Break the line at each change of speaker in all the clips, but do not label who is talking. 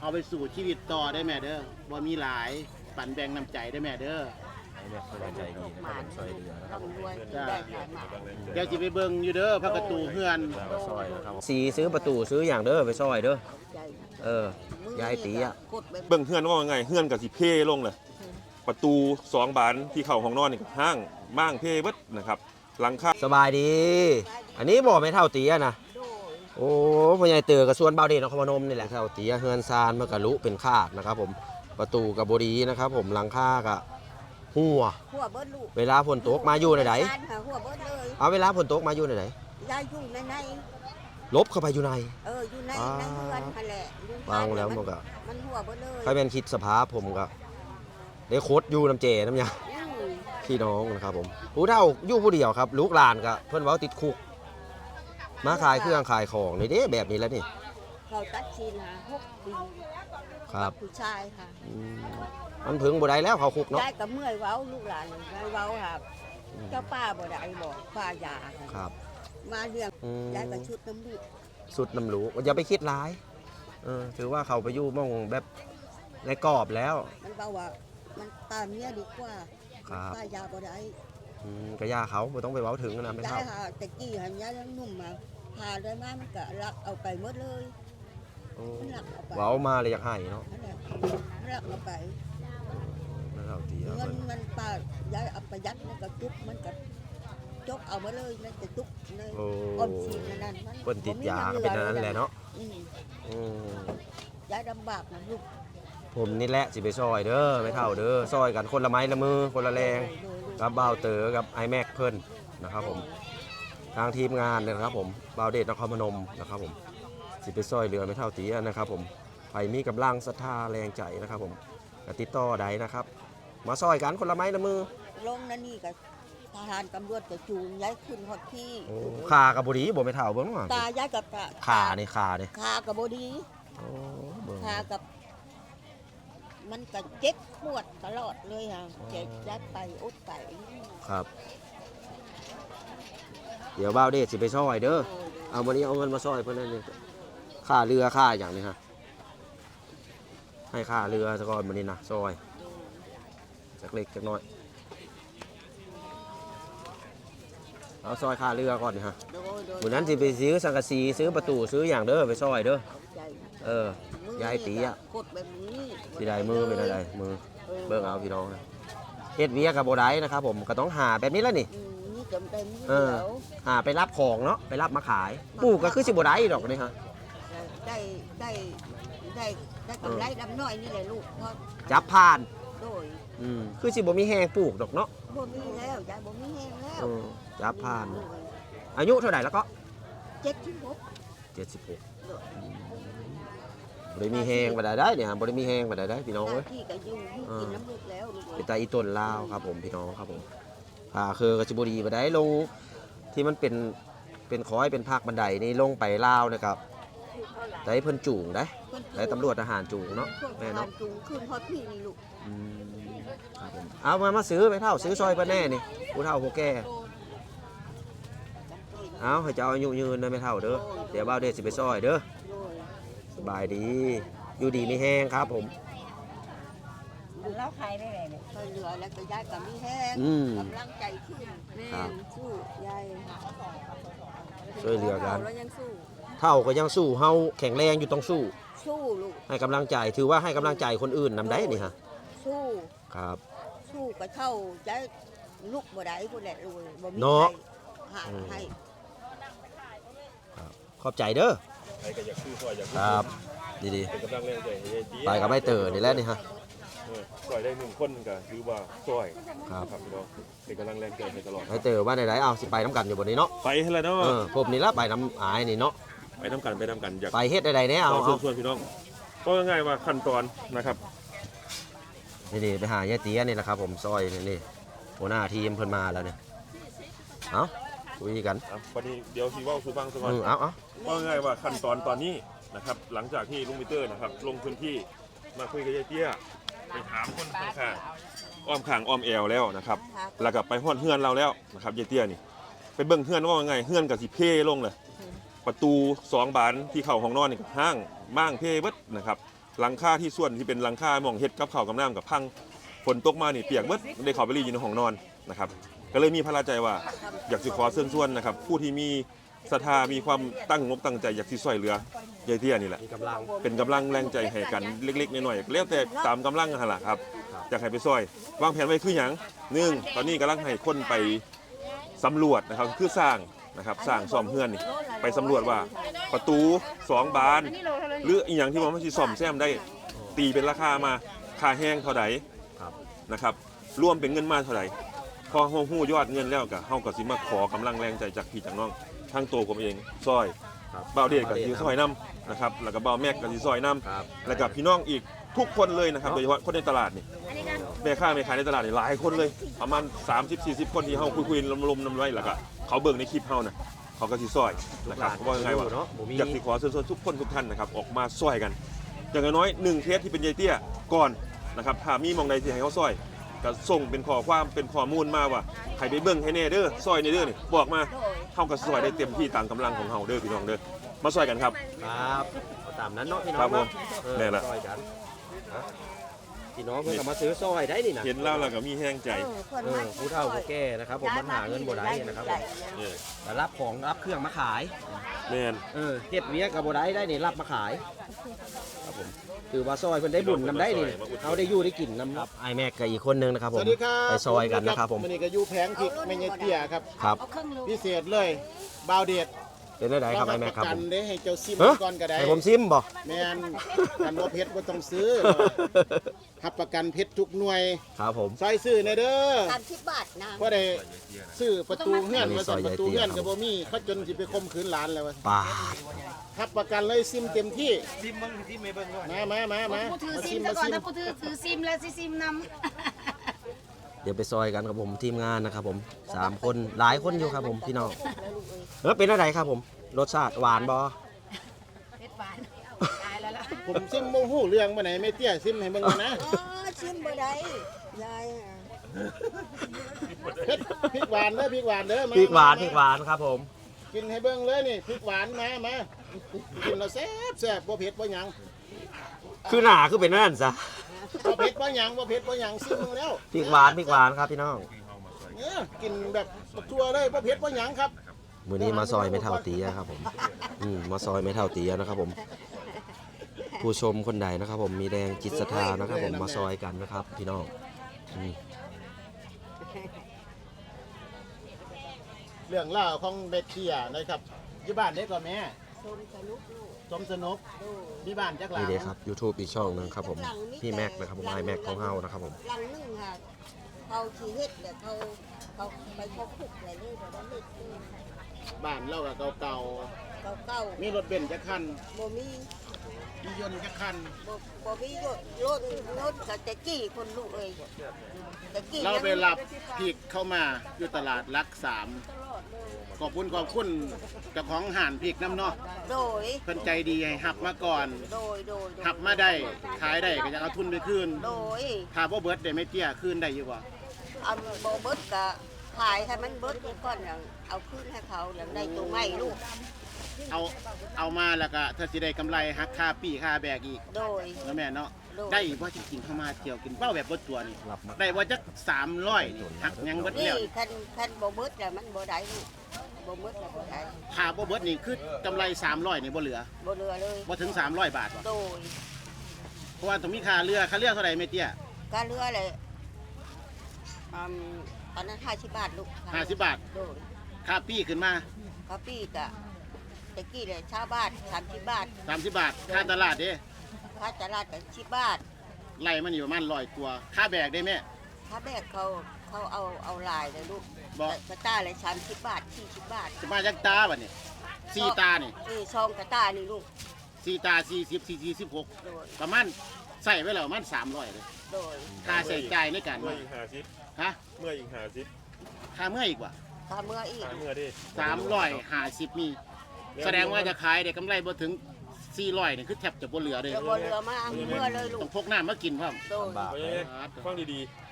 เอาไปสู่ชีวิตต่อได้แม่เด้อบ่มีหลายปันแบ่งน้ำใจได้แม่เด้อ
ไอ้แม่คนใจดีนะครับผมซอยเรือนะครับผม
รวย
จ้า
ได้ขายมา
เดี๋ยวสิไปเบิ่งอยู่เด้อพระประตูเฮือน
มาซอยนะครับสีซื้อประตูซื้ออย่างเด้อไปซอยเด้อ
ใจ
เออยายตีอะ
กดแบบ
เบิ่งเฮือนว่าไงเฮือนกับสิเพ่ลงเลยประตูสองบานที่เข้าห้องนอนนี่ก็ห้างม่างเพ่เบิดนะครับหลังคา
สบายดี อันนี้บอกไม่เท่าเตียนะ
โดย
โอ้พ่อใหญ่เตือกับส่วนเบาเดชนครพนมนี่แหละเท่าเตียเฮือนซานมันกะลุเป็นคาดนะครับ ผมประตูกับบดีนะครับ ผมหลังคากะหัว
หัวเบิดลูก
เวลาฝนตกมาอยู่ในไหน
บ้านค่ะหัวเบิดเลย
เอาเวลาฝนตกมาอยู่ในไหน
ยายอยู่ในใน
ลบเข้าไปอยู่ใน
เอออยู่ใน
อ่า
ในเรือนนั่นแหละอยู่
ฟังแล้วมันก็
มันหัวเบิดเลย
ใครเป็นคิดสภาพผมก็ได้โคตรอยู่น้ำเจน้ำยา
อืม
พี่น้องนะครับผมผู้เฒ่าอยู่ผู้เดียวครับ ลูกหลานก็เพิ่นเว้าติดคุก มาขายเครื่องขายของนี่เด้แบบนี้แล้วนี่
เขาตัดชีนหาหกปี
ครับ
ผู้ชายค่ะ
อืมมันพึงบ่ได้แล้วเขาคุกเนาะ
ยายก็เมื่อยเว้าลูกหลานยายเว้าค่ะเจ้าป้าบ่ได้บอกป้ายาค่ะ
ครับ
มาเลี้ยง
อืม
ยายก็ชุดน้ำลูก
สุดน้ำรู้อย่าไปคิดร้ายเออถือว่าเขาไปอยู่หมองแบบในกรอบแล้ว
มันเบาว่ามันตามเมียดีกว่า
ครับ
ป้ายาบ่ได้
อืมก็ย่าเขาบ่ต้องไปเว้าถึงนะไม่
ได้
เท่า
ค่ะแต่กี้หันยายยังหนุ่มมาพาได้มามันก็รักเอาไปหมดเลย
โอ้
มันรักเอาไป
เว้ามาเลยอยากให้เนาะ
นั่นแหละรักเอาไป
ไม่เท่าตีเอา
เงิน
เพิ่น
มันป้ายายเอาไปยัดมันก็จุกมันก็จกเอามาเลยมันจะจุกเลย
โอ้
ออมสินอันนั่นมัน
เพิ่นติดยาก็เป็นอันนั้นแหละเนาะ
อืม
อืม
ยายลำบากนะลูก
ผมนี่แหละสิไปซอยเด้อไม่เท่าเด้อซอยกันคนละไม้ละมือคนละแรง
โดย ลูก
กับบ่าวเต๋อกับไอแม็กเพิ่นนะครับผมทางทีมงานเนี่ยนะครับผมบ่าวเดชนครพนมนะครับผมสิไปซอยเรือไม่เท่าตีนะครับผมใครมีกำลังศรัทธาแรงใจนะครับผมก็ติดต่อได้นะครับ มาซอยกันคนละไม้ละมือ
ลงนั่นนี่ก็ทหารตำรวจก็จูงย้ายขึ้นฮอดที่
โอ้ขากับบุรีบ่ไม่เท่าเบิ่งว่า
ตาย้ายกับตา
ขานี่ขานี่
ขากับบ่ดี
โอ้เบิ่ง
ขากับ มันก็เจ็บปวดตลอดเลยค่ะเจ็บยัดไปอุดไป
ครับ เดี๋ยวบ่าวเดชสิไปซอยเด้อเอาวันนี้เอาเงินมาซอยเพื่อนนั่นนี่ค่าเรือค่าอย่างนี้ฮะให้ค่าเรือซะก่อนวันนี้นะซอยจากเล็กจากน้อยเอาซอยค่าเรือก่อนนี่ฮะ
โดยโดย
วันนั้นสิไปซื้อสังกะสีซื้อประตูซื้ออย่างเด้อไปซอยเด้อ
ใจ
เออ ยายตีอะ
กดแบบนี้
สิได้มือเป็นอะไรมือเบิ่งเอาพี่น้องนะเฮ็ดเวียกับโบได้นะครับผมก็ต้องหาแบบนี้แล้วนี่
อืมนี่จำเป็นนี่
เออ
เดี๋ยว
หาไปรับของเนาะไปรับมาขายปลูกก็คือสิโบได้ดอกนี่ฮะ
ได้ได้ได้ได้กำไรดำน้อยนี่แหละลูกเพราะ
จับผ่าน
โดย
อืมคือสิบ่มีแห้งปลูกดอกเนาะ
บ่มีแล้วยายบ่มีแห้งแล้ว
อืมจับผ่าน อายุเท่าไหร่แล้วก็
เจ็ดที่หก
76 บริมีแหงมาได้ได้เนี่ยฮะบริมีแหงมาได้ได้พี่น้อง
ห
เอ้ย
น้าที่ก็อยู่อยู่กินน้ำลูกแล้วลูก
เป็นตาอีต้นลาวครับผมพี่น้องครับผมอ่าคือกระจิบุรีมาได้ลงที่มันเป็นเป็นคอยเป็นภาคบันไดนี่ลงไปลาวนะครับได้เพิ่นจูงได้ได้ตำรวจทหารจูงเนาะแม่เนาะ
จูงขึ้นฮอดพี่นี่ลูก
อืมครับผมเอามามาซื้อไปเท่าซื้อซอยเพิ่นแน่นี่ผู้เฒ่าผู้แก่เอาให้เจ้าอายุยืนเด้อไม่เท่าเด้อเดี๋ยวบ่าวเดชสิไปซอยเด้อ
โดย
สบายดี อยู่ดีไม่แห้งครับ ผม
เราใครได้เลยเนี่ยช่วยเหลือแล้วก็ยายก็มีแห้ง
อืม
กำลังใจขึ้นแม่
ครับ
สู้ยาย
ช่วยเหลือกัน
แล้วยังสู้
เท่าก็ยังสู้เฮาแข็งแรงอยู่ต้องสู้
สู้ลูก
ให้กำลังใจถือว่าให้กำลังใจคนอื่นนำได้นี่ฮะ
สู้
ครับ
สู้ก็เท่าจะลุกบ่ได้พุ่นแหละลูกบ่มี
เนาะ
ใครหา
อืม
ให้
ขอบใจเด้อ
ใครก็อยากซื้อซอยอยาก
ค
ซื้อ
รับดี
เป็นกำลังแรงใจให้ยายตี
ๆไปกับไม่เตอนี่แหละนี่ฮะ
เออซอยได้หนึ่งคนก็คือว่าซอย
ครับ
ครับพี่น้องเป็นกำลังแรงใจให้ตลอด
ไม่เตอว่าไหนๆเอาสิไปน้ำกันอยู่บนนี้เนาะ
ไปให้แล้วเนาะ
เออผมนี่ละไปน้ำอายนี่เนาะ
ไปน้ำกันไปน้ำกันอยาก
ไปเฮ็ดใดๆเนี่ยเอา
เรา
เอา
ชวนพี่น้องก็ง่ายๆว่าขั้นตอนนะครับ
นี่ๆไปหายายเตี้ยนี่แหละครับผมซอยนี่นี่หัวหน้าทีมเพิ่นมาแล้วเนี่ยเอาคุยกัน
อะวันนี้เดี๋ยวซีว่าสูฟังสักก่อน
อือเอาเอา
ก็ง่ายๆว่าขั้นตอนตอนนี้นะครับ หลังจากที่ลุงมิเตอร์นะครับ ลงพื้นที่มาคุยกับยายเตี้ยไปถามคนข้างๆอ้อมข้างอ้อมแอวแล้วนะครับ แล้วก็ไปฮอดเฮือนเราแล้วนะครับยายเตี้ยนี่ไปเบิ่งเฮือนว่าไงเฮือนกับสิเพ่ลงเลยประตูสองบานที่เข้าห้องนอนนี่ก็ห้างม่างเพ่เบิดนะครับหลังคาที่ส่วนที่เป็นหลังคาหมองเฮ็ดกับข้าวกับน้ำกับพังฝนตกมานี่เปียกเบิดได้เข้าไปรีอยู่ในห้องนอนนะครับ ก็เลยมีพระราใจว่าอยากสิขอเชิญชวนนะครับ ผู้ที่มี ศรัทธามีความตั้งงบตั้งใจอยากสิช่วยเหลือยายเตี้ยนี่แหละ
มีกำลัง
เป็นกำลังแรงใจให้กันเล็กๆน้อยๆแล้วแต่ตามกำลังหั่นล่ะครับอยากให้ไปซอยวางแผนไว้คือหยังหนึ่งตอนนี้กำลังให้คนไปสำรวจนะครับคือสร้างนะครับสร้างซ่อมเฮือนนี่ไปสำรวจว่าประตูสองบาน หรืออีกอย่างที่มันไม่ใช่ซ่อมแซมได้ตีเป็นราคามาค่าแห้งเท่าไหร่
ครับ
นะครับรวมเป็นเงินมาเท่าไหร่พอเฮาฮู้ยอดเงินแล้วก็เฮาก็สิมาขอกำลังแรงใจจากพี่จากน้อง ทั้งตัวผมเองซอย
ครับ
เบาเดชกับสิซอยนํนะครับแล้วก็เบาแม็กกับสิซอยนํ
ครับ
แล้วกับพี่น้องอีกทุกคนเลยนะครับโดยเฉพาะคนในตลาดนี่แม่ค้าแม่ขายในตลาดนี่หลายคนเลย ประมาณ 30 40 คนที่เฮาคุยๆลมๆน้ำไว้แล้วก็เขาเบิ่งในคลิปเฮานะเขาก็สิซอยนะครับเพราะว่ายังไงวะ
เนาะบ่มี
อยากสิขอเชิญชวนทุกคนทุกท่านนะครับออกมาซอยกัน อย่างน้อยๆหนึ่งเคสที่เป็นยายเตี้ยก่อนนะครับถ้ามีหมองใดที่ให้เขาซอย ก็ส่งเป็นข้อความเป็นข้อมูลมาว่าใครไปเบิ่งให้แน่เด้อซอยในเด้อนี่บอกมา
โดย
เฮาก็ซอยได้เต็มที่ตามกำลังของเฮาเด้อพี่น้องเด้อมาซอยกันครับ
ครับเอาตามนั้นเนาะพี่น้อง
ครับผม
เนาะเออ
แน่ละ
ซอยกันฮะพี่น้องเพิ่นก็มาซื้อซอยได้นี่นะ
เห็นแล้วเราก็มีแห้งใจ
เออคน
เอ
มา
อผู้เฒ่าผู้แก่นะครับผมมันหาเงินบ่ได้นะครับผม
เนี่ย
แต่รับของรับเครื่องมาขาย
แม่น
เออเฮ็ดเวียกับบ่ได้ได้นี่รับมาขาย ครับผมคือว่าซอยเพิ่นได้บุญนำได้นี่เอาได้อยู่ได้กินนำครับไอแม็กกับอีกคนนึงนะครับผ
ส
ม
วัสดีครับ
ไปซอยกันนะครับผม
วันนี้ก็อยู่แผงพริกแม่ยายเตี้ยครับ
ครับ
พิเศษเลยบาวเดช
เป็นได้ไดครับไอแม็กครับ
ปะ
ผ
กัน
ม
ได้ให้เจ้าซิม
เอ้อ
ก่อนก็ได้
ให้ผมซิมบ่
แม่นกันบ่เพชรบ่ต้องซื้อรับประกันเพชรทุกหน่วย
ครับผม
ซอยซื้อในเด้อ
สามสิบบาทนะ
ว่าได้ซื้อประตูเฮือน
อันนี้
มาสั่น
ซอย
ประตูเฮือน
ยายเตี้ย
ก็บ่มีเขาจนสิไปข่มขืนหลานแล้วว่า
ปาด
รับประกันเลยซิมเต็มที่ซิมมึงซิมไม่เบิ่งมามามามา
ผู้ถือ
มา
ซิ
ซิ
ม
ม
ซะ
มา
ก่อน
ซิม
ถ้าผู้ถือถือซิมแล้วสิซิมน
เดี๋ยวไปซอยกันครับผมทีมงานนะครับผมสามคนหลายคนอยู่ครับผมพี่น้องเออเป็นอะไรครับผมรสชาติหวานบ่ำ
เพชรหวานตายแล้วล่ะ
ผมซิมบ่ฮู้เรื่องบ่ไหนไม่เตี้ยซิมให้เบิ่งก่อนนะ
อ๋อชิมบ่ได้ยายอะ
เพชรพริกหวานเด้อพริกหวานเด้อมา
พริกหวาน
ม
พริกหวานครับผม
กินให้เบิ่งเลยนี่พริกหวานมามากินแล้วแซ่บแซ่บบ่เผ็ดบ่หยัง
คือหนาคือเป็นนั่นซะ
บ่เผ็ดบ่หยังบ่เผ็ดบ่หยังซิมมึงแล้ว
พริกหวานพริกหวานครับพี่น้อง
เนี่ยกินแบบทั่วเลยบ่เผ็ดบ่หยังครับ
มือนี้มาซอยไม่เท่าเตียครับผมอืมมาซอยไม่เท่าเตียนะครับผม ผู้ชมคนใดนะครับ ผมมีแรงจิตศรัทธานะครับ ผมมาซอยกันนะครับ พี่น้องอืม
เรื่องเล่าวของเบคเทียนะครับอยู่บ้านเด็กก่อนแม่
ชมสนุกลูก
สมสนุก
ดู
มีบ้านจักหลั
นี่
ง
เด้ครับ YouTube อีกช่องหนึงครับผมพี่แม็กนะครับผมไอแม็กของเฮานะครับผม
หลังหนึงค่ะเขาชีเฮ็ดแต่เขาเขาไปเขาคุกอะไรเลยบ่ได้เฮ็ดเลย
บ้านเราก็เก่า
เก่า
ๆมีรถเบนซ์จักคัน
ๆบ่มี
มียนต์จักคัน
บ่บ่มีรถรถรถก็จะกี้คนลูกเอ้ยตะกี้
เรา
ยัง
ไปรับพริกเข้ามาอยู่ตลาดรักสาม ขอบคุณขอบคุณเจ้าของห่านพริกน้ำเนาะ
โดย
เพิ่นใจดีให้หับมาก่อน
โดยโดย โดย
หับมาได้ขายได้ก็จะเอาทุนไปคืน
โดย
ถ้าบ่เบิดได้ไม่เตี้ยคืนได้อยู่บ่
เอาบ่เบิดก็ขายให้มันเบิดก่อนอย่างเอาคืนให้เขาอย่างได้ตัวใหม่ลูก
เอาเอามาแล้วก็ถ้าสิได้กำไรหักค่าปีค่าแบกอีก
โดย
แล้วแม่เนาะ
โดย
ได้บ่จริงๆเข้ามาเที่ยวกินเป้าแบบบ่ตัวนี่
รับมา
ได้บ่จัก300นี่หักหยังเบิด
นี่
แล้ว
คันคันบ่เบิดแล้วมันบ่ได้ลูก บ่เบิดแล้วบ่ได้
ถ้าบ่เบิดนี่คือกำไร300นี่บ่เหลือ
บ่เหลือเลย
บ่ถึง 300 บาทบ่
โดย
เพราะว่าต้องมีค่าเรือค่าเรือเท่าไหร่แม่เตี้ย
การเรือเลยอืมตอนนั้น50บาทลูก
50บาท
โดย
ค่าปีขึ้นมา
กาแฟก็ตะกี้เลยชาวบ้าน30บาท
30บาทค่าตลาดเด้
ค่าตลาดก็10บาท
ไล่มันอยู่ประมาณ100ตัวค่าแบกได้แม่
ถ้าแบกเขาเขาเอาเอาลายเลยลูก
บ่
กระตาเลย30บาท40บาท
สิมาจักตาบัดนี้สี่ตานี่
นี่ซองกระตานี่ลูก
สี่ตา40 40 16
โดย
ประมาณใส่ไว้แล้วประมาณ300เลย
โดย
ค่าใช้จ่ายในการ
เมื่อ
มา
อีกหาซิป
ฮะ
เมื่ออีกหาซิป
ค่าเมื่ออีกว่า
ถ้าเมื่ออีก
หาเมื่อดิ
350มี แสดงว่าจะขายได้กำไรบ่ถึง400นี่คือแทบจะบ่เหลือเลย
เดี๋ยวบ่เรือมาเมื่อเลยลู
ต้อกงพกน้ำมากินพร้อม
โดย
บาท
เพราะฉะนั้นฟังดีๆ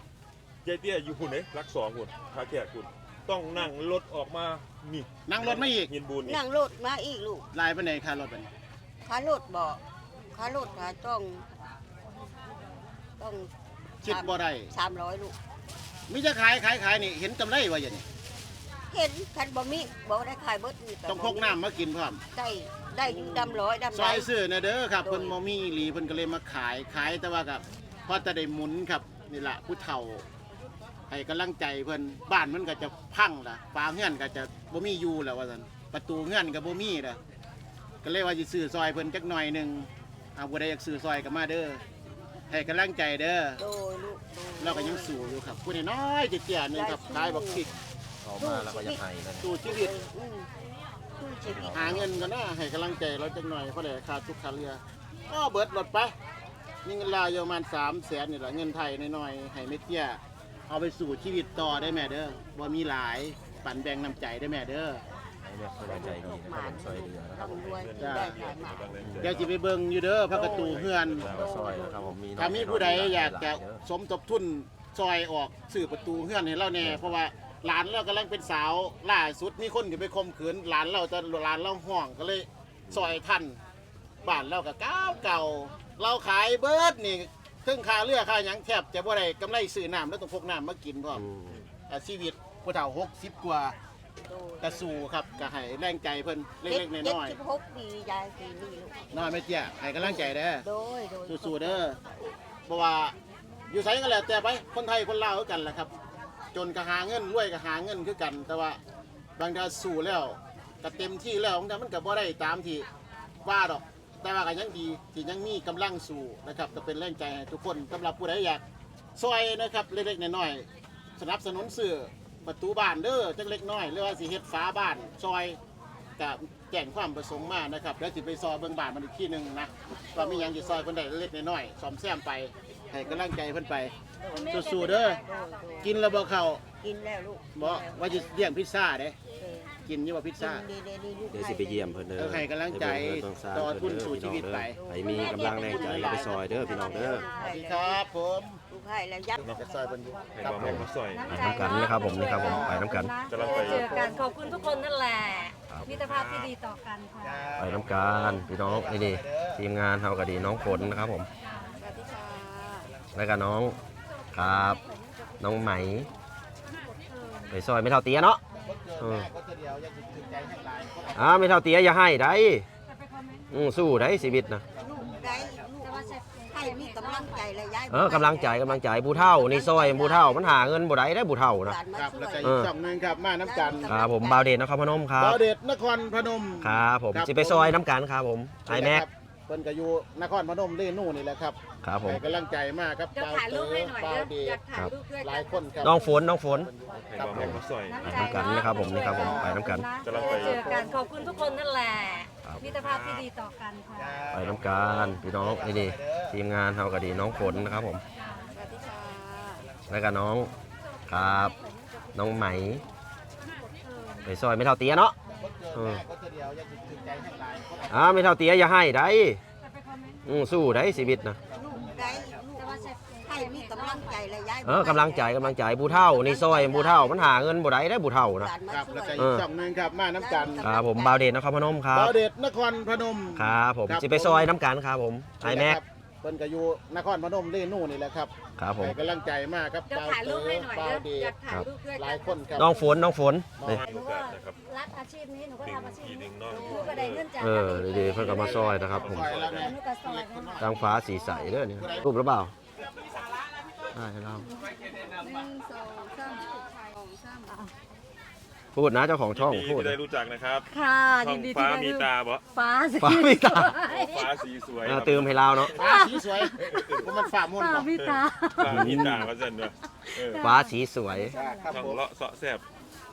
ยายเตี้ยอยู่หุ่นเอ้รักสองหุ่นขาแขกหุ่นต้องนั่งรถออกมานี่
นั่งรถมาอีก
หินบูนนี่
นั่งรถมาอีกลูก
ลายไปไหนค่ารถไป
ค่ารถบ่ค่ารถค่าต้อง ต้อง
คิดบ่ได้
สามร้อยลูก
มิจะขายขายขายนี่เห็นกำไรว่าอย่างนี้
เห็นคันบ่มีบ่ได้ขายเบิดนี่
ต้องพกน้ำมากินพร้อม
ได้ได้อยู่ดำร้อยดำ
ซ
ไร
อยซื้อนะเด้อครับเพิ่นบ่มีอีหลีเพิ่นก็เลยมาขายขายแต่ว่ากับพอจะได้หมุนครับนี่ล่ะผู้เฒ่า ให้กำลังใจเพิ่นบ้านมันก็จะพังล่ะฟ้าเฮือนก็จะบ่มีอยู่แล้วว่าซั่นประตูเฮือนก็บ่มีล่ะก็เลยว่าสิซื้อซอยเพิ่นจักหน่อยหนึงเอาบ่ได้อยากซื้อซอยก็มาเด้อให้กำลังใจเด้อ
โดยลูกโดย
เราก็ยังสู้อยู่ครับผู้น้อยๆเจียๆหนึงครับขายบักพริก
ออกมาแล้วก็จะให้กัน
สู้ชีวิต
อืมสู้ชีวิต
หาเงินกันนะให้กำลังใจเราจักหน่อยเพราะได้ค่าทุกค่าเรือก็เบิดรถไปมีเงินลาวอยู่ประมาณ3แสนนี่แหละเงินไทยน้อยๆให้เม็ดเตี้ย เอาไปสู่ชีวิตต่อได้แม่เด้อบ่มีหลายปั่นแบ่งน้ำใจได้แม่เด้อ
ให้แม่เพิ่นใจดีนะครับผมซอยเรือนะครับผม
ร่ำรวย
จ้า
ได้ขายมา
เดี๋ยวสิไปเบิ่งอยู่เด้อพระประตูเฮือน
แล้วก็ซอยนะครับผมมีน้อง
ถ้ามีผู้ใดอยากจะ
หลเด้อ
สมทบทุนซอยออกสื่อประตูเฮือนให้เราแน่เพราะว่าหลานเรากำลังเป็นสาวล่าสุดมีคนที่ไปข่มขืนหลานเราจะหลานเราห่วงก็เลยซอยทันบ้านเราก็เก่าเก่าเราขายเบิร์ดนี่ เครื่องคาเรือค่าหยังแทบจะบ่ได้กำไรซื้อน้ำแล้วต้องพกน้ำมากินพร้อม
อืม
อะชีวิตผู้เฒ่า60 กว่า
โดย
กระสู่ครับก็ให้แรงใจเพิ่นเล็กๆน้อย
เจ็ดสิบหกปียายปีนี้ลูก
ๆน้อยไม่เตี้ยให้กำลังใจเด้อ
โดยโดย
สู้ๆเด้อเพราะว่าอยู่ไสกันแหละแต่ไปคนไทยคนลาวคือกันแหละครับ จนก็หาเงินรวยก็หาเงินคือกัน แต่ว่าบางทีสู้แล้วก็เต็มที่แล้วบางทีมันก็บ่ได้ตามที่ว่าดอก แต่ว่าก็ยังดีที่ยังมีกำลังสู้นะครับก็เป็นแรงใจให้ทุกคนสำหรับผู้ใดอยากซอยนะครับเล็กๆน้อยๆสนับสนุนซื้อประตูบ้านเด้อจักเล็กน้อยหรือว่าสิเฮ็ดฝาบ้านซอยกับแจ้งความประสงค์มานะครับแล้วสิไปซอยเบิ่งบ้านมันอีกที่หนึงนะว่ามีหยังสิซอยเพิ่นได้เล็กๆน้อยๆซ่อมแซมไปให้กำลังใจเพิ่นไปสู้ๆเด้อ
โดยโดย
กินแล้วบ่เข้า
กินแล้วลูก
บ่ว่าสิเลี้ยงพิซซ่าเด้
เออ
กินอยู่บ่พิซซ่า
กินดีๆลูก
เดี๋ยวสิไปเยี่ยมเพิ่นเด้อ
เออให้กำลังใจ
ไปเบิ่งเพิ่น
ต่อทุน
เด้
สู่ชีวิตไป
ไปมีกำลังแรงใจก็ไปซอยเด้อพี่น้องเด้อ
สวัสดีครับผม
ลูกให้แล้วยับ
จะซอยเพิ่นอยู่
ให้
ครับ
ความ
ผ
แม่
ม
มาซอย
ไปน้ำกันนะครับผมนี่ครับผมไปน้ำกัน
กำลังไป
เจอกันขอบคุณทุกคนนั่นแหละ
ครับ
มิตรภาพที่ดีต่อกันค่ะ
ไปน้ำกันพี่น้องนี่นี่ทีมงานเฮาก็ดีน้องฝนนะครับผม
สวัสดีค่ะ
แล้วก็น้องครับ น้องไหมไปซอยไม่เท่าเตี้ยเนาะ
เออ ก็จะเดียวยังถึงใจแห่งหลาย
อ้าไม่เท่าเตี้ยอย่าให้ได้อือสู้ได้ชีวิตนะ
ลูกได้ลูกให้มีกำลังใจเลยยาย
เออกำลังใจกำลังใจผู้เฒ่านี่ซอยผู้เฒ่ามันหาเงินบ่ได้ได้ผู้เฒ่านะ
หลานมา
ครับ
ช่
แล้ว
วย
ก็อีกช่องหนึงครับมาน้ำกัน
ครับผมบาวเดชนครพนมครับ
ดาวเด็ดนครพนม
ครับผม
ครับ
สิไปซอยน้ำกันครับผมไอแม็ก
เพิ่นก็อยู่นครพนมเล่นู่นนี่แหละครับ
ครับผม
ให้กำลังใจมากครับ
เดี๋ยวถ่ายรูปให้หน่อย
บา
เด้
ว
อ
เด
อยา
ช
กถ่ายรูปด้วย
หลายคนครับ
น้องฝนน้องฝน
ให้ความแม่มาซอย
ไปน้ำกันนะครับผมนี่ครับผมไปน้ำกัน
กำลังไป
เจอกันขอบคุณทุกคนนั่นแหละ
ครับ
มิตรภาพที่ดีต่อกันค่ะ
ไปน้ำกันพี่น้องนี่นี่ทีมงานเฮาก็ดีน้องฝนนะครับผม
สวัสดีค่ะ
แล้วก็น้องครับ น้องไหม ไปซอยไม่เท่าเตี้ยเนาะ
เจอแม่ก็จะเดียวยังถึงใจแห่งหลาย
อ้าไม่เท่าเตี้ยอย่าให้ได้อือสู้ได้ชีวิตนะ
ลูกได้ลูกให้มีกำลังใจ เลยยาย
เออกำลังใจกำลังใจผู้เฒ่านี่ซอยผู้เฒ่ามันหาเงินบ่ได้ได้ผู้เฒ่า
ห
นะ
ลานมา
ครับ
ช่
แล้ว
วย
ก็อีกช่องหนึงครับมาน้ำกัน
ครับผมบาวเดชนครพนมครับ
ดาวเด็ดนครพนม
ครับผม
ครับ
สิไปซอยน้ำกันครับผมไอแม็ก
เพิ่นก็อยู่นครพนมเล่นู่นนี่แหละครับ
ครับผม
ให้กำลังใจมากครับ
เดี๋ยวถ่ายรูปให้หน่อย
บา
เด้
ว
อ
เด
อยา
ช
กถ่ายรูปด้วย
หลายคนครับ
น้องฝนน้องฝนนี่
ให้โอกาสนะครับ
รักอาชีพนี้หนูก็ทำอาชีพ
ทีหนึ
นี้
งเนาะ
หนูก็ได้เงินจาก
เออดีๆเพิ่นก็มาซอยนะครับผม
ซอยแล้วไง
หนูก็ซอยนั่นแหละ
ทางฟ้าสีใสเด้อเนี่ยรูปหรือเปล่า ได้ให้เราพูดนะเจ้าของช่อง
ยินดี
พูด
ที่ได้รู้จักนะครับ
ค่ะ
ช่องฟ้ามีตาบ่
ฟ้าสิ
ฟ้ามีตา
ฟ้าสีสวย
เออเติมให้เราเนาะ
ฟ้าสีสวยผมมันฝ่ามนต์
ฟ้า
บอก
มีตา
ฟ้ามีตาว่าซั่นเด้อเออ
ฟ้าสีสวย
ครับ
ช่อง
ผม
เลาะเสาะแซบ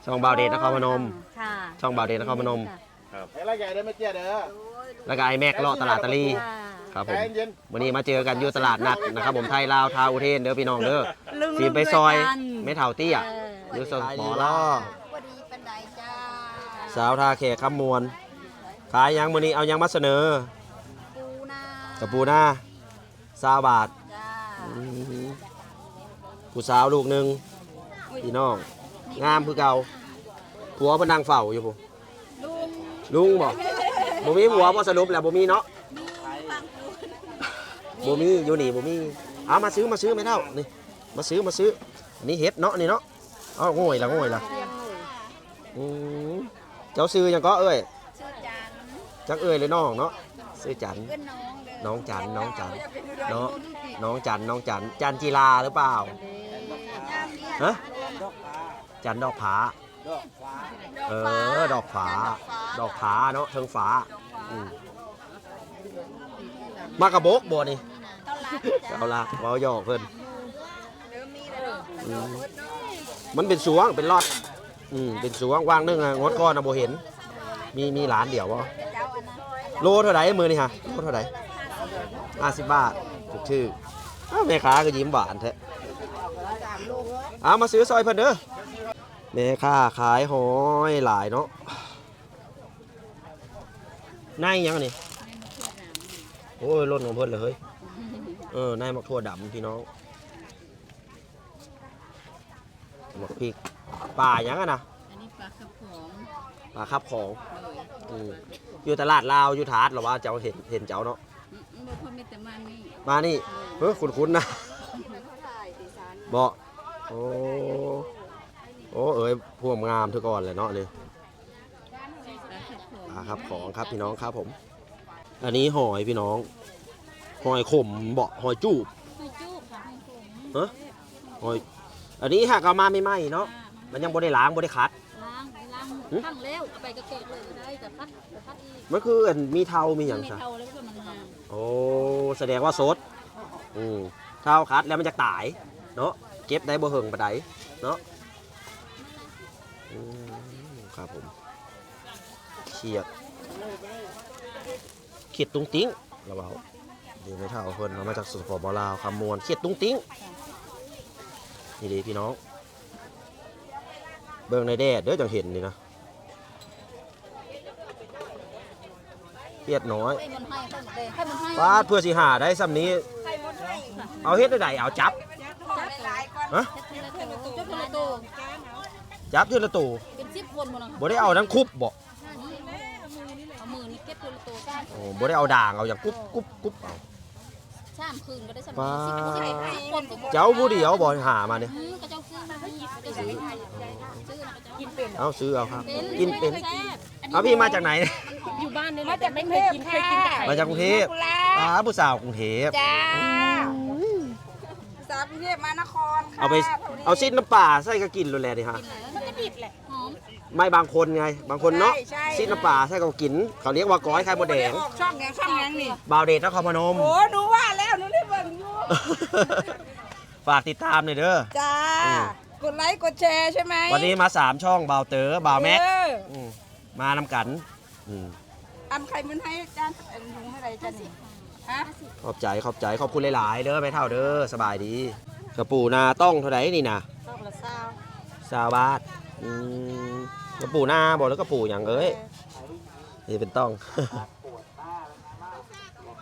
ช่องบาวเดชนครพนม
ค่ะ
ช่องบาวเดชนครพนม
ให้ละใหญ่ได้ไหมเจ๊เด้อ
แล้วก็ไอแม็กเลาะตลาดตะลี
ค่ะ
ครับผ
ใจ
ม
เย็น
วันนี้มาเจอกันอยู่ตลาดนัดนะครับ ผมไทยลาวทาวอุเทนเด้อพี่น้องเด้อสีไปซอยไม่เท่าเตี้ยอยู่สมอล่อ
พอดีปันไดจ้า
สาวทาแขกคำมวลขายยังมื้อนี้เอายังมาเสนอ
ปูนา
กับปูหน้าซาบาท
จ้า
อืมผู้สาวลูกหนึ่งพี่น้องงามคือเก่าผัวมันนั่งเฝ้าอยู่ผู้ลุงบอกบ่มีผัวบ่สรุปแล้วบ่มีเนาะ บ่มีอยู่นี่บ่มี
ม
เอามาซื้อมาซื้อไม่เท่านี่มาซื้อมาซื้ออันนี้เห็ดเนาะนี่เนาะเอาโง่ยละโง่ยละอืมเจ้าซื้อหยังก็เอ้ย
ชื่อจัน
จักเอ้ยเลยน้องเนาะซื้อจัน
เพื่อนน้องเด้อ
น้องจันน้องจันเนาะน้องจันน้องจันจันจีลาหรือเปล่าฮะจันดอกผาเออดอกผาดอกผาเนาะเทิงฝาอืมมากระโบกบัวนี่ เอาละเว้าหยอกเพิ่นอืมมันเป็นสวงเป็นรอดอืมเป็นสวงวางนึงอะงดก้อนนะโบเห็น มีมีหลานเดี่ยววะโลเท่าไหร่มือนี่ฮะโลเท่าไหร่ห้าสิบบาทถูกชื่ออ้าวแม่ค้าก็ยิ้มหวานแท้เอามาซื้อซอยเพิ่นเด้อแม่ค้าขายหอยหลายเนาะนายยังอันนี่โอ้ยรถของเพิ่นเลยเฮ้ย เออนายมักทั่วดำพี่น้องมักพริกป่ายังอะนะ
อันนี้ปลากระป๋อง
ปลาคับของ
เลย
อืมอยู่ตลาดลาวอยู่ทาดหรอว่าเจ้าเห็นเห็นเจ้าเนาะ
บ่คนมีแต่มันนี่
มานี่เฮ้ยคุ้นๆนะบอกโอ้โอ้เอ๋ยพวงงามทุกก่อนเลยเนาะนี่ปลาครับของครับพี่น้องครับผม อันนี้หอยพี่น้อง หอยขมเบาะหอยจูบ
ไม่จูบค่ะให้ผม
ฮะหอยอันนี้หากเอามาไม่ไหมเนาะมันยังบ่ได้ล้างบ่ได้คัด
ล้างล้าง
หึ
ทั้งแล้วเอาไปกระเกะเลยได้แต่พัดแต่พัดอีก
มันคืออันมีเทามีอย่าง
ไม่
ซะ
เท่าแล้วก็มันงาม
โอ้แสดงว่าสดอืมเทาคัดแล้วมันจะตายเนาะเก็บได้บ่เหิงปานใดเนาะอืมครับผมเขียดเขียดตุ้งติ้งระเบาเดี๋ยวไม่เท่าเพิ่นเอามาจากสปปลาวคำมวลเขียดตุ้งติ้งนี่ดีพี่น้อง เบิ่งในแดดเด้อจังเห็นนี่นะเขียดน้อย
ให้มันให้ให้มันได้ให้มันให้
ฟาดเพื่อสิหาได้ซ้ำนี้ เอาเฮ็ดได้ใดเอาจับ
จับหลายคน
ฮะ
จับคนละตัวจับคนละตัว
จับเทื่อละตัว
เป็นสิบคนหมดนะ
บ่ได้เอาทั้งคุบบ่
เอามือนี่เก็บคนละตัวจ้า
โอ้บ่ได้เอาด่างเอาอย่างกุ๊บกุ๊บกุ๊บเอา
สามคืนก็ได้สาม
ปา
สิบสิบคนก็บ่
เจ้าผู้เดียวบ่หามาเนี่ย
อืมก็เจ้าซื้อมาให้ก็เจ้าซื้อมาให้ซื้อนะก็เจ้ากินเป็น
เอาซื้อเอาครับ
เป็น
กินเป็น
แซ่บ
เอาพี่มาจากไหน
อยู่บ้านนี่มาจากกรุงเทพเคยกินแต่ไข่
มาจากกรุงเทพป้าผู้สาวกรุงเทพ
จ้า
สาวกรุงเทพมานครค่ะ
เอาไปเอาซิดน้ำป่าใส่ก็กินเลยแหละดิฮะ
มันก็ดิบแหละหอม
ไม่บางคนไง บางคนเนาะ
ใช่ใช่
ซิดน้ำป่าใส่ก็กิน เขาเรียกว่าก้อยไข่มดแดง
ออกช่องยังช่องยังนี่
บาวเดชนครพนม
โอ้หนูว่าแล้วหนูได้เบิ่งอยู่
ฝากติดตามหน่อยเด้อ
จ้า
อืม
กดไลค์กดแชร์ใช่ไหม
วันนี้มาสามช่องบาวเต๋อบาวแม็ก
เออ
อืมมานำกันอืม
อันใครมันให้จานอันหนูให้อะไรจานนี่ฮะ
ขอบใจขอบใจขอบคุณหลาย ๆ เด้อไม่เท่าเด้อสบายดีกระปูนาต้องเท่าไหร่นี่นะ
ต้องละซาว
ซาวบาท อืมกระปูหน้าบอกแล้วกระปูอย่างเอ้ยนี่เป็นต้อง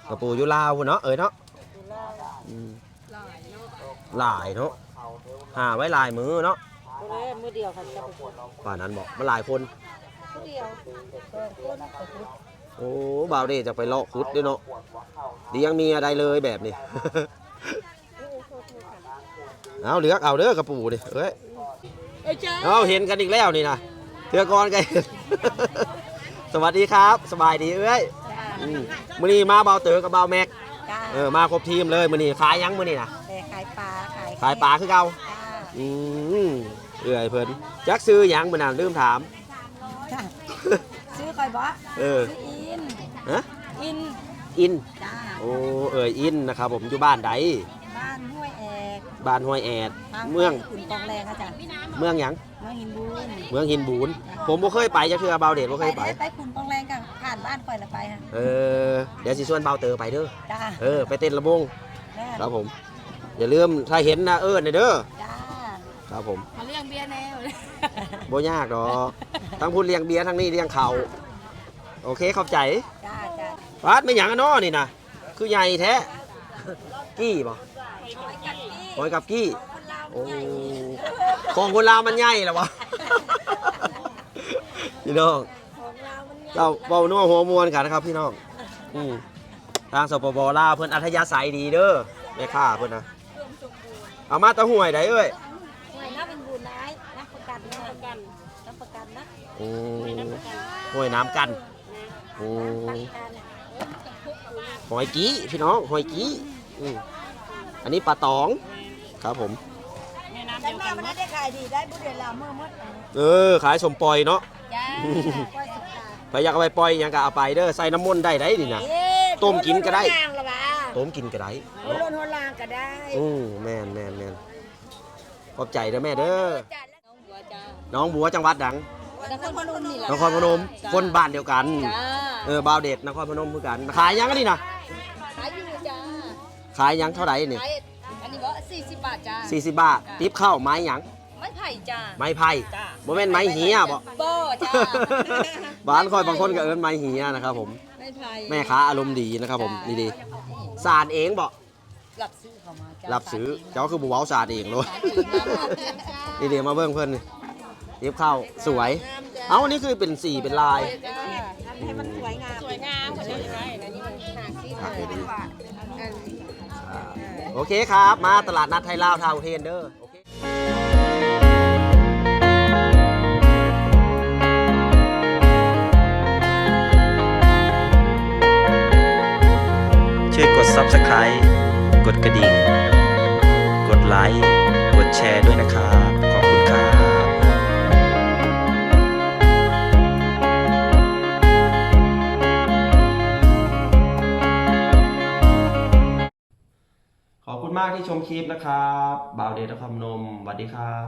กระปูยุลาวเนาะเอ้ยเนาะอืมหลายเนาะหาไว้หลายมือเนาะ
มือเดียวค่ะจะไปกด
ป่านนั้นบอกมาหลายคน
มือเดียวสองคน
โอ้บ่าวเดชจะไปเลาะคุดด้วยเนาะดียังมีอะไรเลยแบบนี้ เอาเลือกเอาเด้อกระปูดิเอ้ย
เอ้ยจ้า
เอาเห็นกันอีกแล้วนี่นะเทือกรกันสวัสดีครับ สบายดีเอ้ยอืมมื้อนี้มาเบาเต๋อกับเบาแม็ก
จ้า
เออมาครบทีมเลยมื้อนี้ขายยังมื้อนี้นะ
แต่ขายปลาขาย
ขายปลาคือเก่า
จ้า
อืมเอ้ยเพิ่นจักซื้อหยังมื้อนั้นลืมถาม
จ้าซื้อคอยบ่
เออ
ซื้ออิน
ฮะ
อิน
อิน
จ้า
โอ้เอ่ยอินนะครับผมอยู่บ้านใด
บ้านห้วยแอก
บ้านห้วยแอด
ทาง
เมือง
ขุนกองแรงค่ะจ้ะ
เมืองหยัง
เมืองหินบูน
เมืองหินบูน ผมบ่เคยไปจักเทื่อเบาเดชบ่เคยไป
ด้ไปขุนกองแรงกันผ่านบ้านคอยละไปค่ะ
เออ เดี๋ยวสิชวนเบาเต๋อไปเด้อ
จ้า
เออ ไปเต้นระบง
แม่
ครับผม อย่าลืมถ้าเห็นนะเอิ้นหน่อยเด้อ
จ้า
ครับผม
มาเลี้ยงเบียร์แนว
บ่ยากดอกทั้งพูดเลี้ยงเบียร์ทั้งนี้เลี้ยงเขาวโอเคขอบใจ
จ้าจ้า
ปาดไม่หยังอะเนาะนี่นะคือใหญ่แท้ กี้บ่ หอยกับกี้ โอ้ของคนลาวมันใหญ่แล้ววะพี่น้องเราเบานัวหัวมวนกันนะครับพี่น้องอืมทางสปปลาวเพิ่นอัธยาศัยดีเด้อแม่ค้าเพิ่นนะเอามาแตะห่วยได้เอ้ย
หน่วยน้ำเป็นบุญนายน้ำประกันน้ำประกันน้ำประกันนะ
อืมห่วยน้ำกันอืมหอยกี้พี่น้องหอยกี้อืมอันนี้ปลาตอง ครับผม
แต่แม่มันได้ขายดีได้บุญเดือนละเมื่อมด
เออ ขายสมปล่อยเนาะ
จ้าก้อยสุดตา
ไปอยากเอาไปปล่อยหยังก็เอาไปเด้อใส่น้ำมนต์ได้ได้ดินะต้มกินก็ได้
หัวลางละบ้า
ต้มกินก็ได้
หัวล้นหัวลางก็ได้
อืมแม่นแม่นแม่นขอบใจเด้อแม่เด้อ
จ้าน้องบัวจ้า
น้องบัวจังหวัดดัง
นครพนมนี่แหละ
นครพนมคนบ้านเดียวกัน
จ้า
เออบาวเด็ดนครพนมเหมือนกัน ขายหยังกันนี่นะ
ขายอยู่จ้า
ขายหยังเท่าไหร่นี่
ขายอันนี้ว่า 40 บาทจ้า
สี่สิบบาท ติบข้าวไม้หยัง
ไม้ไผ่จ้า
ไม้ไผ่
จ้า
บ่แม่นไม้เหียบ่
บ่จ้า
บ้านคอยบางคนก็เอิ้นไม้เหียนะครับผม
ไม้ไผ่
แม่ค้าอารมณ์ดีนะครับผมนี่ดีสารเองบ่
รับซื้อเข้ามาจ้า
รับซื้อเจ้าคือบุเว้าสารเองเลย
สารเองนะ
นี่ดีมาเบิ่งเพิ่นนี่ติบข้าวสวย เอ้าอันนี้คือเป็นสีเป็นลาย
จ้าทำให้มันสวยงาม สวยงามเขาจะยังไงนะนี่มันหางซี
ครับ
เป็นว่า
โอเคครับ มาตลาดนัดไทยลาวทาวเทนเดอร์โอเคช่วยกด Subscribe กดกระดิ่ง กดไลค์ กดแชร์ด้วยนะครับ มากที่ชมคลิปนะครับบ่าวเดชนครพนมสวัสดีครับ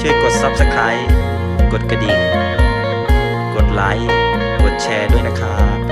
ช่วยกด Subscribe กดกระดิ่ง กดไลค์ กดแชร์ด้วยนะครับ